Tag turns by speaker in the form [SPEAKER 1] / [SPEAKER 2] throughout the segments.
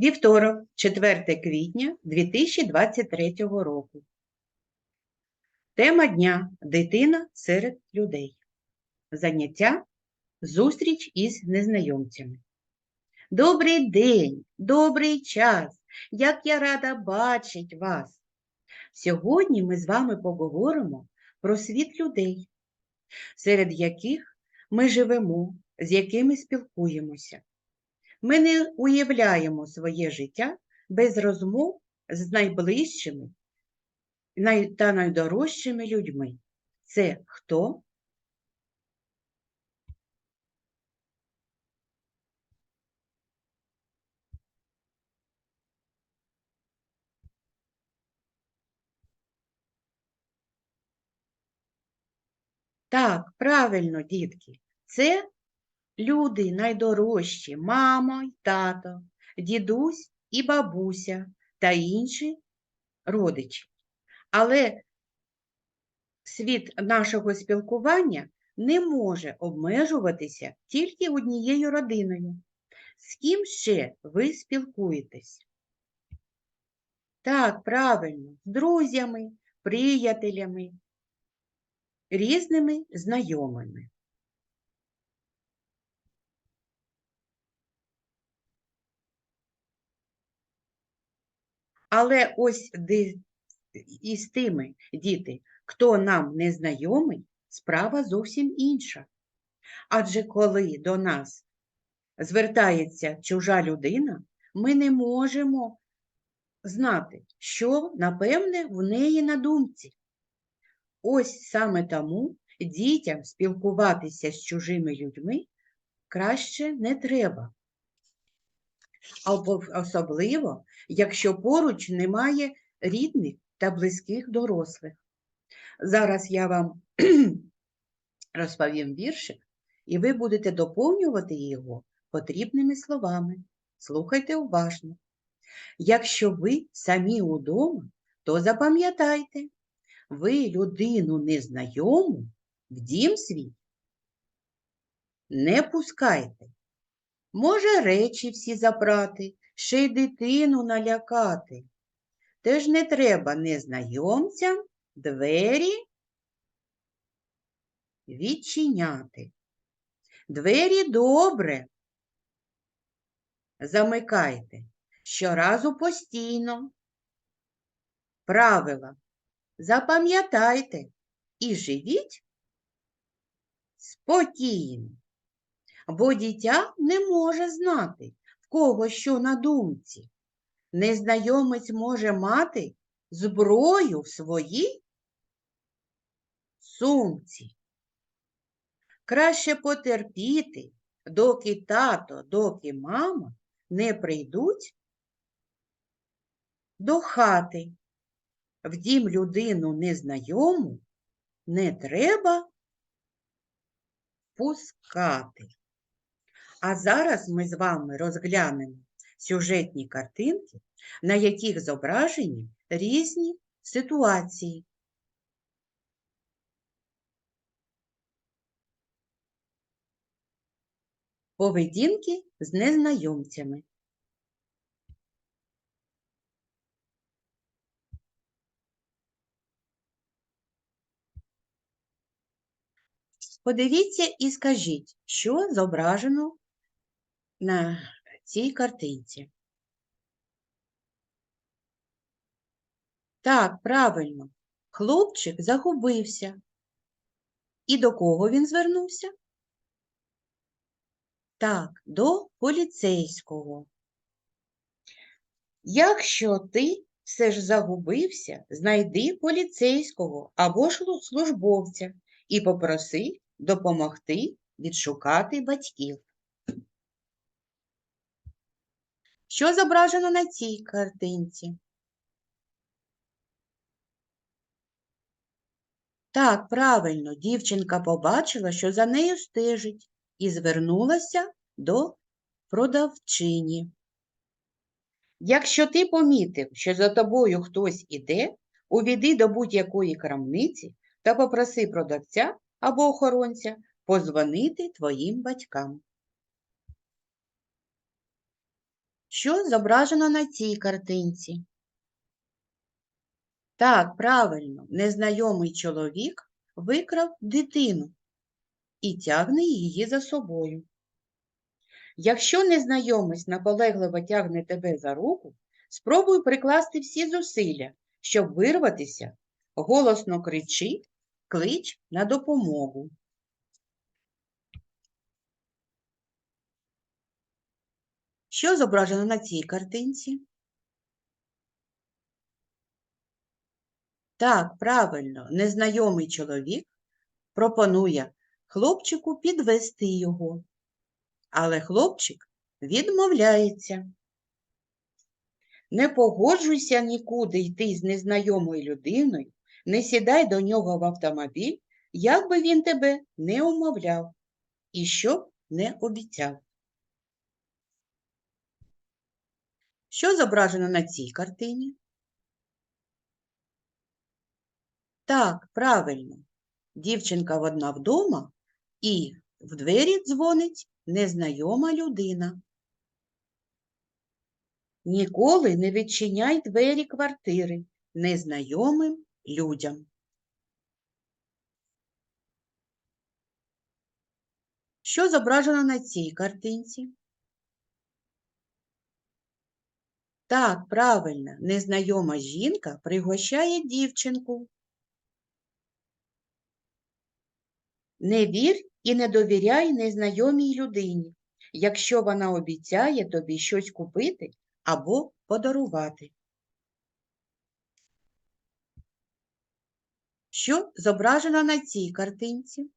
[SPEAKER 1] Вівторок, 4 квітня 2023 року. Тема дня Дитина серед людей. Заняття Зустріч із незнайомцями. Добрий день, добрий час! Як я рада бачить вас! Сьогодні ми з вами поговоримо про світ людей, серед яких ми живемо, з якими спілкуємося. Ми не уявляємо своє життя без розмов з найближчими та найдорожчими людьми. Це хто? Так, правильно, дітки, це люди найдорожчі, мама й тато, дідусь і бабуся та інші родичі. Але світ нашого спілкування не може обмежуватися тільки однією родиною. З ким ще ви спілкуєтесь? Так, правильно, з друзями, приятелями, різними знайомими. Але ось із тими діти, хто нам не знайомий, справа зовсім інша. Адже коли до нас звертається чужа людина, ми не можемо знати, що, напевне, в неї на думці. Ось саме тому дітям спілкуватися з чужими людьми краще не треба. Особливо, якщо поруч немає рідних та близьких дорослих. Зараз я вам розповім віршик, і ви будете доповнювати його потрібними словами. Слухайте уважно. Якщо ви самі удома, то запам'ятайте, ви людину незнайому в дім свій не пускайте. Може речі всі забрати, ще й дитину налякати. Теж не треба незнайомцям двері відчиняти. Двері добре замикайте щоразу постійно. Правила запам'ятайте і живіть спокійно, бо дитя не може знати, в кого що на думці. Незнайомець може мати зброю в своїй сумці. Краще потерпіти, доки тато, доки мама не прийдуть до хати. В дім людину незнайому не треба пускати. А зараз ми з вами розглянемо сюжетні картинки, на яких зображені різні ситуації. Поведінки з незнайомцями. Подивіться і скажіть, що зображено на цій картинці. Так, правильно, хлопчик загубився. І до кого він звернувся? Так, до поліцейського. Якщо ти все ж загубився, знайди поліцейського або ж службовця і попроси допомогти відшукати батьків. Що зображено на цій картинці? Так, правильно, дівчинка побачила, що за нею стежить, і звернулася до продавчині. Якщо ти помітив, що за тобою хтось іде, увійди до будь-якої крамниці та попроси продавця або охоронця позвонити твоїм батькам. Що зображено на цій картинці? Так, правильно, незнайомий чоловік викрав дитину і тягне її за собою. Якщо незнайомець наполегливо тягне тебе за руку, спробуй прикласти всі зусилля, щоб вирватися, голосно кричи, клич на допомогу. Що зображено на цій картинці? Так, правильно, незнайомий чоловік пропонує хлопчику підвести його, але хлопчик відмовляється. Не погоджуйся нікуди йти з незнайомою людиною, не сідай до нього в автомобіль, як би він тебе не умовляв і що не обіцяв. Що зображено на цій картині? Так, правильно. Дівчинка одна вдома і в двері дзвонить незнайома людина. Ніколи не відчиняй двері квартири незнайомим людям. Що зображено на цій картинці? Так, правильно, незнайома жінка пригощає дівчинку. Не вір і не довіряй незнайомій людині, якщо вона обіцяє тобі щось купити або подарувати. Що зображено на цій картинці?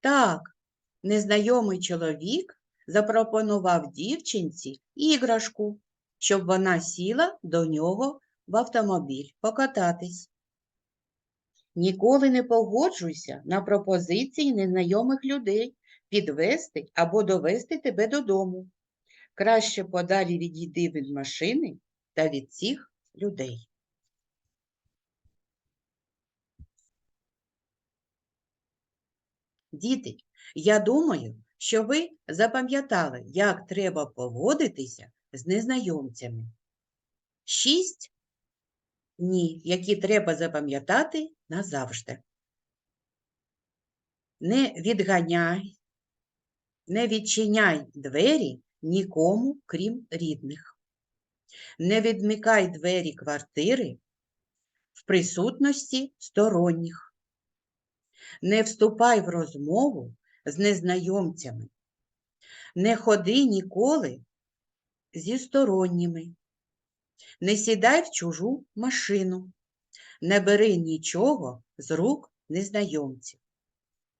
[SPEAKER 1] Так, незнайомий чоловік запропонував дівчинці іграшку, щоб вона сіла до нього в автомобіль покататись. Ніколи не погоджуйся на пропозиції незнайомих людей підвести або довести тебе додому. Краще подалі відійди від машини та від цих людей. Діти, я думаю, що ви запам'ятали, як треба поводитися з незнайомцями. Шість ні, які треба запам'ятати назавжди. Не відганяй, не відчиняй двері нікому, крім рідних. Не відмикай двері квартири в присутності сторонніх. Не вступай в розмову з незнайомцями. Не ходи ніколи зі сторонніми. Не сідай в чужу машину, не бери нічого з рук незнайомців.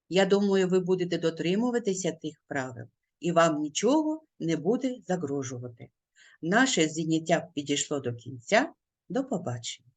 [SPEAKER 1] Я думаю, ви будете дотримуватися тих правил, і вам нічого не буде загрожувати. Наше заняття підійшло до кінця. До побачення!